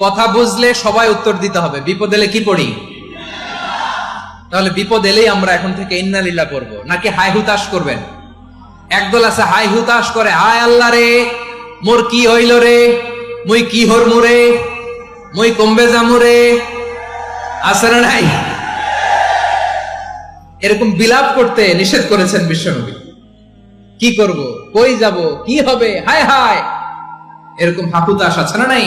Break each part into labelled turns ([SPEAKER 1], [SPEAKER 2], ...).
[SPEAKER 1] কথা বুঝলে সবাই উত্তর দিতে হবে। বিপদ এলে কি পড়ি তাহলে বিপদ এলেই আমরা এখন থেকে ইন্নালিল্লাহ করব। নাকি হাই হুতাশ করবেন? একদল আছে হাই হুতাশ করে, হায় আল্লাহ রে, মোর কি হইল রে? মুই কি হর মুরে মুই কমবে যামু রে? আছে না নাই? এরকম বিলাপ করতে নিষেধ করেছেন বিশ্বনবী। কি করব? কই যাব? কি হবে? হায় হায়! এরকম হাহুতাশ আছে না নাই?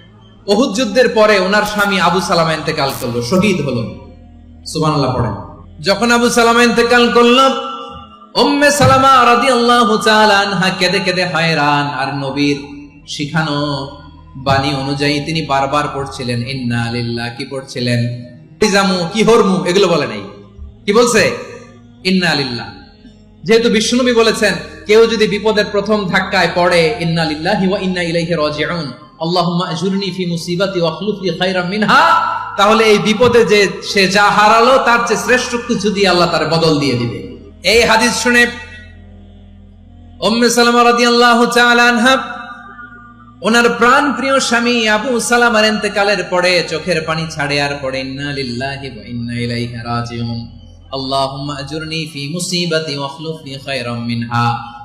[SPEAKER 1] ওহুদ যুদ্ধের পরে ওনার স্বামী আবু সালামা ইন্তেকাল করল, শহীদ হলো। সুবহানাল্লাহ, পড়েন। যখন আবু সালামা ইন্তেকাল করল সালামা আনহা হয়রান, আর নবীর শিখানো বাণী অনুযায়ী তিনি বারবার পড়ছিলেন, ইন্না লিল্লাহ কি পড়ছিলেন? জামু কি হরমু এগুলো বলে নাই। কি বলছে? ইন্না লিল্লাহ যেহেতু বিষ্ণুনবী বলেছেন, কেউ যদি বিপদের প্রথম ধাক্কায় পড়ে, ইন্না লিল্লাহি ওয়া ইন্না ইলাইহি রাজিউন তাহলে এই বিপদে যে সে যা হারালো, তার চেয়ে শ্রেষ্ঠ কিছু দিয়ে আল্লাহ তার বদল দিয়ে দিবে। এই হাদিস শুনে ওনার প্রাণ প্রিয় স্বামী আবু সালামার ইন্তেকালের পরে চোখের পানি ছাড়ে আর পড়ে, ইন্না মিনহা।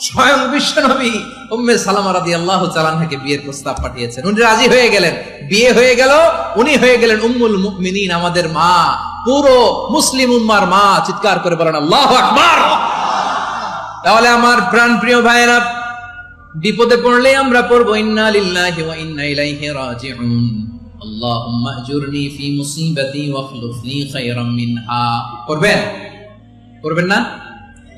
[SPEAKER 1] স্বয়ং বিশ্ব নবী উম্মে সালামা রাদিয়াল্লাহু তাআলা থেকে বিয়ের প্রস্তাব পাঠিয়েছেন। উনি রাজি হয়ে গেলেন। বিয়ে হয়ে গেল, উনি হয়ে গেলেন উম্মুল মুমিনিন, আমাদের মা, পুরো মুসলিম উম্মার মা, চিৎকার করে বলেন, আল্লাহু আকবার! তাহলে আমার প্রাণ প্রিয় ভাইয়েরা, বিপদে পড়লে আমরা পড়ব, ইন্না লিল্লাহি ওয়া ইন্না ইলাইহি রাজিউন। আল্লাহুম্মা আজুরনি ফি মুসিবাতি ওয়াখলুফ লি খায়রাম মিনহা। করবেন করবেন না?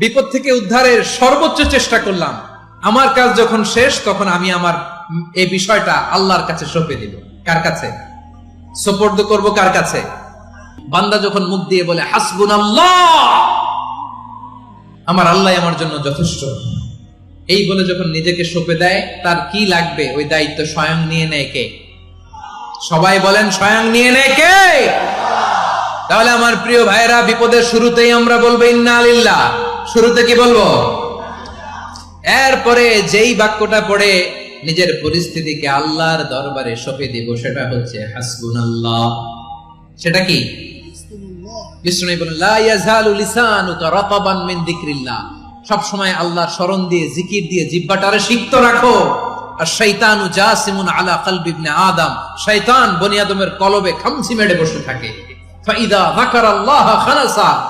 [SPEAKER 1] বিপদ থেকে উদ্ধারের সর্বোচ্চ চেষ্টা করলাম। আমার কাজ যখন শেষ, তখন আমি আমার এই বিষয়টা আল্লাহর কাছে সঁপে দিব। কার কাছে? সোপর্দ করব কার কাছে? বান্দা যখন মুখ দিয়ে বলে হাসবুন আল্লাহ আমার আল্লাহ আমার জন্য যথেষ্ট। এই বলে যখন নিজেকে সঁপে দেয়, তার কি লাগবে? ওই দায়িত্ব স্বয়ং নিয়ে নেয় কে? সবাই বলেন, স্বয়ং নিয়ে নেয় কে? তাহলে আমার প্রিয় ভাইরা বিপদের শুরুতেই আমরা বলব, ইন্না আলিল্লাহ শুরুতে কি বলব? এরপরে যেই বাক্যটা পড়ে নিজের পরিস্থিতিকে আল্লাহর দরবারে সঁপে দিব, সেটা হচ্ছে হাসবুন আল্লাহ সেটা কি? সব সময় আল্লাহর স্মরণ দিয়ে, জিকির দিয়ে, জিহ্বাটারে সিক্ত রাখো। আর শয়তানু জাসিমুন আলা কলবি আদম। শয়তান বনি কলবে খামচি মেরে বসে থাকে। ফাইদা যাকারাল্লাহ খালাসা।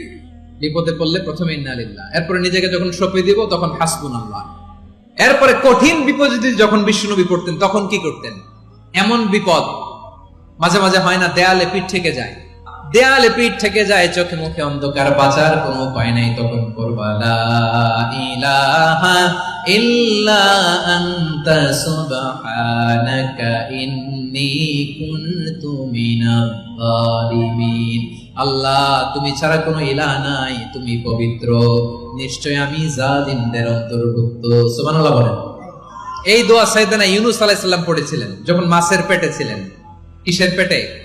[SPEAKER 1] বিপদে পড়লে প্রথমে ইন্নালিল্লাহ এরপরে নিজেকে যখন সপে দিব, তখন হাসবুন আল্লাহ এরপরে কঠিন বিপদ যখন বিষ্ণুনবী পড়তেন, তখন কি করতেন? এমন বিপদ মাঝে মাঝে হয় না, দেয়ালে পিঠ থেকে যায়। দেয়ালে পিঠ থেকে যায়, চোখে মুখে অন্ধকার, বাঁচার কোনো উপায় নাই তখন করবা ইলাহা ইল্লা আল্লাহ, তুমি ছাড়া কোনো ইলাহ নাই, তুমি পবিত্র। নিশ্চয় আমি জালিমদের অন্তর্ভুক্ত। সুবহানাল্লাহ বলেন। এই দোয়া সাইদানা ইউনুস আলাইহিস সালাম পড়েছিলেন, যখন মাছের পেটে ছিলেন। কিসের পেটে?